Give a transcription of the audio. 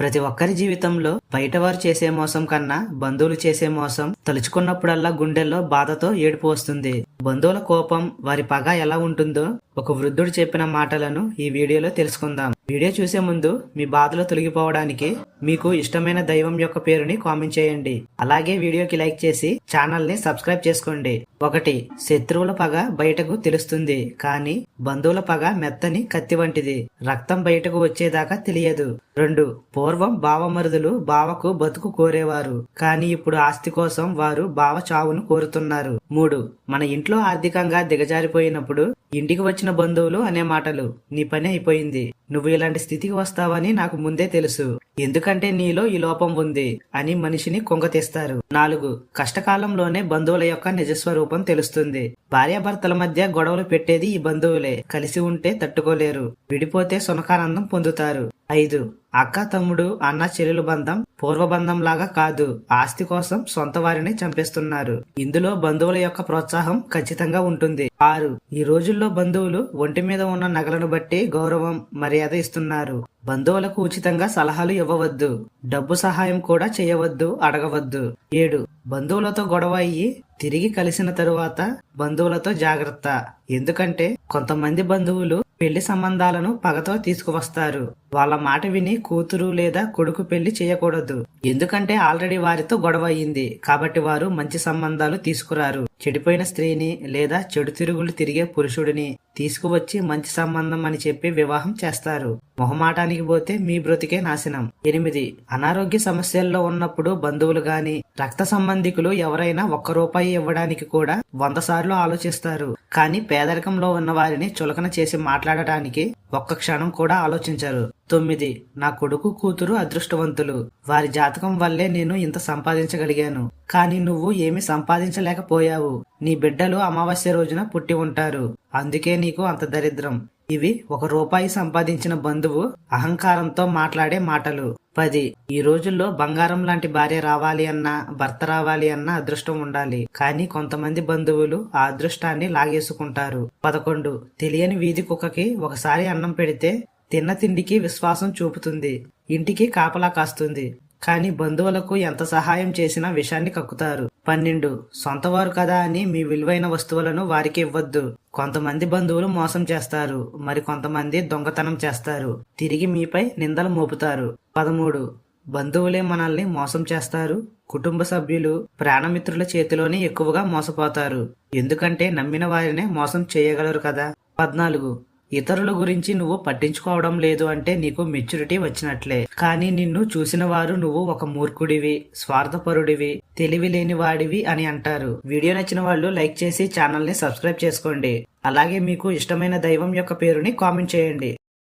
ప్రతి ఒక్కరి జీవితంలో బయట వారు చేసే మోసం కన్నా బంధువులు చేసే మోసం తలుచుకున్నప్పుడల్లా గుండెల్లో బాధతో ఏడుపు వస్తుంది. బంధువుల కోపం వారి పగ ఎలా ఉంటుందో ఒక వృద్ధుడు చెప్పిన మాటలను ఈ వీడియోలో తెలుసుకుందాం. వీడియో చూసే ముందు మీ బాధలు తొలగిపోవడానికి మీకు ఇష్టమైన దైవం యొక్క పేరుని కామెంట్ చేయండి. అలాగే వీడియోకి లైక్ చేసి ఛానల్ని సబ్స్క్రైబ్ చేసుకోండి. ఒకటి శత్రువుల పగ బయటకు తెలుస్తుంది కానీ బంధువుల పగ మెత్తని కత్తి వంటిది. రక్తం బయటకు వచ్చేదాకా తెలియదు. రెండు పూర్వం బావమరుదులు బావకు బతుకు కోరేవారు. కానీ ఇప్పుడు ఆస్తి కోసం వారు బావ చావును కోరుతున్నారు. మూడు మన ఇంట్లో ఆర్థికంగా దిగజారిపోయినప్పుడు ఇంటికి వచ్చిన బంధువులు అనే మాటలు నీ పని అయిపోయింది. నువ్వు ఇలాంటి స్థితికి వస్తావని నాకు ముందే తెలుసు. ఎందుకంటే నీలో ఈ లోపం ఉంది అని మనిషిని కొంగతీస్తారు నాలుగు కష్టకాలంలోనే బంధువుల యొక్క నిజస్వరూపం తెలుస్తుంది. భార్యాభర్తల మధ్య గొడవలు పెట్టేది ఈ బంధువులే. కలిసి ఉంటే తట్టుకోలేరు. విడిపోతే సునకానందం పొందుతారు. ఐదు. అక్క తమ్ముడు అన్న చెల్లెలు బంధం పూర్వబంధం లాగా కాదు. ఆస్తి కోసం సొంత వారిని చంపేస్తున్నారు. ఇందులో బంధువుల యొక్క ప్రోత్సాహం ఖచ్చితంగా ఉంటుంది. ఆరు. ఈ రోజుల్లో బంధువులు ఒంటి మీద ఉన్న నగలను బట్టి గౌరవం మర్యాద ఇస్తున్నారు. బంధువులకు ఉచితంగా సలహాలు ఇవ్వవద్దు. డబ్బు సహాయం కూడా చేయవద్దు అడగవద్దు. ఏడు. బంధువులతో గొడవ అయ్యి తిరిగి కలిసిన తరువాత బంధువులతో జాగ్రత్త. ఎందుకంటే కొంతమంది బంధువులు పెళ్ళి సంబంధాలను పగతో తీసుకువస్తారు. వాళ్ళ మాట విని కూతురు లేదా కొడుకు పెళ్ళి చేయకూడదు. ఎందుకంటే ఆల్రెడీ వారితో గొడవ అయ్యింది. కాబట్టి వారు మంచి సంబంధాలు తీసుకురారు. చెడిపోయిన స్త్రీని లేదా చెడు తిరుగులు తిరిగే పురుషుడిని తీసుకువచ్చి మంచి సంబంధం అని చెప్పి వివాహం చేస్తారు. మొహమాటానికి పోతే మీ బ్రతికే నాశనం. ఎనిమిది. అనారోగ్య సమస్యల్లో ఉన్నప్పుడు బంధువులు గాని రక్త సంబంధికులు ఎవరైనా ఒక్క రూపాయి ఇవ్వడానికి కూడా వంద సార్లు ఆలోచిస్తారు. కానీ పేదరికంలో ఉన్న వారిని చులకన చేసి మాట్లాడటానికి ఒక్క క్షణం కూడా ఆలోచించరు. తొమ్మిది. నా కొడుకు కూతురు అదృష్టవంతులు. వారి జాతకం వల్లే నేను ఇంత సంపాదించగలిగాను. కానీ నువ్వు ఏమి సంపాదించలేకపోయావు. నీ బిడ్డలు అమావాస్య రోజున పుట్టి ఉంటారు. అందుకే నీకు అంత దరిద్రం. ఇవి ఒక రూపాయి సంపాదించిన బంధువు అహంకారంతో మాట్లాడే మాటలు. పది. ఈ రోజుల్లో బంగారం లాంటి భార్య రావాలి అన్నా భర్త రావాలి అన్నా అదృష్టం ఉండాలి. కానీ కొంతమంది బంధువులు ఆ అదృష్టాన్ని లాగేసుకుంటారు. పదకొండు. తెలియని వీధి కుక్కకి ఒకసారి అన్నం పెడితే తిన్న తిండికి విశ్వాసం చూపుతుంది. ఇంటికి కాపలా కాస్తుంది. కానీ బంధువులకు ఎంత సహాయం చేసినా విషాన్ని కక్కుతారు. పన్నెండు. సొంతవారు కదా అని మీ విలువైన వస్తువులను వారికి ఇవ్వద్దు. కొంతమంది బంధువులు మోసం చేస్తారు. మరి కొంతమంది దొంగతనం చేస్తారు. తిరిగి మీపై నిందలు మోపుతారు. పదమూడు. బంధువులే మనల్ని మోసం చేస్తారు. కుటుంబ సభ్యులు ప్రాణమిత్రుల చేతిలోనే ఎక్కువగా మోసపోతారు. ఎందుకంటే నమ్మిన వారినే మోసం చేయగలరు కదా? పద్నాలుగు. ఇతరుల గురించి నువ్వు పట్టించుకోవడం లేదు అంటే నీకు మెచ్యూరిటీ వచ్చినట్లే. కానీ నిన్ను చూసిన వారు నువ్వు ఒక మూర్ఖుడివి స్వార్థపరుడివి తెలివి లేని వాడివి అని అంటారు. వీడియో నచ్చిన వాళ్ళు లైక్ చేసి ఛానల్ని సబ్స్క్రైబ్ చేసుకోండి. అలాగే మీకు ఇష్టమైన దైవం యొక్క పేరుని కామెంట్ చేయండి.